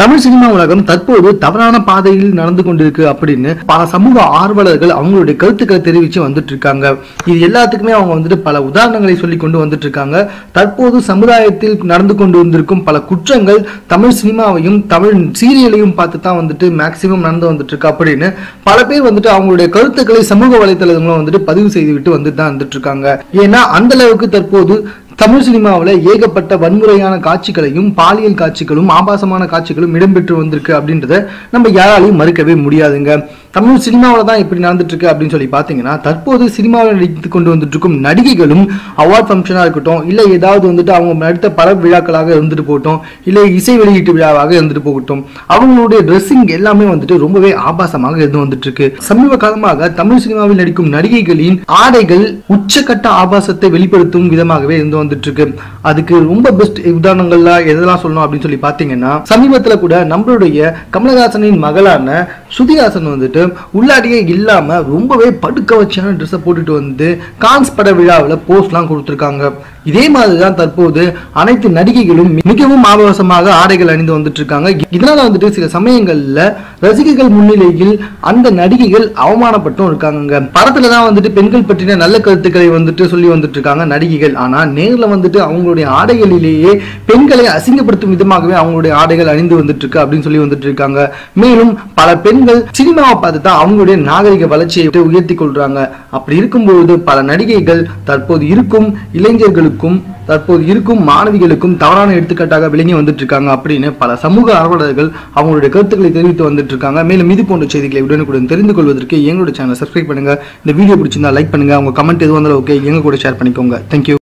Tamil cinema உலகம் தற்போது தவறான பாதையில் நடந்து கொண்டிருக்கு அப்படின்னு பல சமூக ஆர்வலர்கள் அவங்களுடைய கருத்துக்களை தெரிவிச்சு வந்துட்டு இருக்காங்க. இது எல்லாத்துக்குமே அவங்க வந்துட்டு பல உதாரணங்களை சொல்லி கொண்டு வந்துட்டு இருக்காங்க. தற்போது சமுதாயத்தில் நடந்து கொண்டு வந்திருக்கும் பல குற்றங்கள் தமிழ் சினிமாவையும் தமிழ் சீரியலையும் பார்த்து தான் வந்துட்டு மேக்சிமம் நடந்து வந்துட்டு இருக்கு அப்படின்னு பல பேர் வந்துட்டு அவங்களுடைய கருத்துக்களை சமூக வலைத்தளங்களும் வந்துட்டு பதிவு செய்துவிட்டு வந்துட்டு தான் வந்துட்டு இருக்காங்க. ஏன்னா அந்த அளவுக்கு தற்போது தமிழ் சினிமாவில் ஏகப்பட்ட வன்முறையான காட்சிகளையும் பாலியல் காட்சிகளும் ஆபாசமான காட்சிகளும் இடம்பெற்று வந்திருக்கு அப்படின்றத நம்ம யாராலையும் மறுக்கவே முடியாதுங்க. தமிழ் சினிமாவில் தான் இப்படி நடந்துட்டு இருக்கு அப்படின்னு சொல்லி பார்த்தீங்கன்னா தற்போது சினிமாவில் நடித்து கொண்டு வந்துட்டு இருக்கும் நடிகைகளும் அவார்ட் ஃபங்க்ஷனாக இருக்கட்டும் இல்லை ஏதாவது வந்துட்டு அவங்க நடித்த பல விழாக்களாக இருந்துட்டு போகட்டும் இல்லை இசை வெளியீட்டு விழாவாக இருந்துட்டு போகட்டும் அவங்களுடைய ட்ரெஸ்ஸிங் எல்லாமே வந்துட்டு ரொம்பவே ஆபாசமாக இருந்து வந்துட்டு இருக்கு சமீப காலமாக தமிழ் சினிமாவில் நடிக்கும் நடிகைகளின் ஆடைகள் உச்சக்கட்ட ஆபாசத்தை வெளிப்படுத்தும் விதமாகவே இருந்து வந்துட்டு இருக்கு அதுக்கு ரொம்ப பெஸ்ட் உதாரணங்கள்லாம் எதெல்லாம் சொல்லணும் அப்படின்னு சொல்லி பார்த்தீங்கன்னா சமீபத்தில் கூட நம்மளுடைய கமலஹாசனின் மகளான சுதிஹாசன் வந்துட்டு உள்ளாடியே இல்லாம ரொம்பவே படுக்க வச்சான ட்ரெஸ்ஸை போட்டுட்டு வந்து கான்ஸ் பட விழாவில் போஸ்ட்லாம் கொடுத்துருக்காங்க. இதே மாதிரி தான் தற்போது அனைத்து நடிகைகளும் மிகவும் ஆபாசமாக ஆடைகள் அணிந்து வந்துட்டு இருக்காங்க இதனால வந்துட்டு சில சமயங்கள்ல ரசிகர்கள் முன்னிலையில் அந்த நடிகைகள் அவமானப்பட்டும் இருக்காங்க படத்துல தான் வந்துட்டு பெண்கள் பற்றின நல்ல கருத்துக்களை வந்துட்டு சொல்லி வந்துட்டு இருக்காங்க நடிகைகள். ஆனா நேர்ல வந்துட்டு அவங்களுடைய ஆடைகளிலேயே பெண்களை அசிங்கப்படுத்தும் விதமாகவே அவங்களுடைய ஆடைகள் அணிந்து வந்துட்டு இருக்கு அப்படின்னு சொல்லி வந்துட்டு இருக்காங்க மேலும் பல பெண்கள் சினிமாவை பார்த்து தான் அவங்களுடைய நாகரிக வளர்ச்சியை விட்டு உயர்த்தி கொள்றாங்க. அப்படி இருக்கும்போது பல நடிகைகள் தற்போது இருக்கும் மாணவர்களுக்கும் தற்போது இருக்கும் மாணவிகளுக்கும் தவறான எடுத்துக்காட்டாக விளங்கி வந்துட்டு இருக்காங்க அப்படின்னு பல சமூக ஆர்வலர்கள் அவங்களுடைய கருத்துக்களை தெரிவித்து வந்துட்டு இருக்காங்க மேலும் இது போன்ற செய்திகளை உடனுக்குடன் தெரிந்து கொள்வதற்கு எங்களோட சேனலை சப்ஸ்கிரைப் பண்ணுங்க. இந்த வீடியோ பிடிச்சிருந்தா லைக் பண்ணுங்க. உங்க கமெண்ட் எதுவும் இருந்தாலும் ஓகே எங்க கூட ஷேர் பண்ணிக்கோங்க. தேங்க்யூ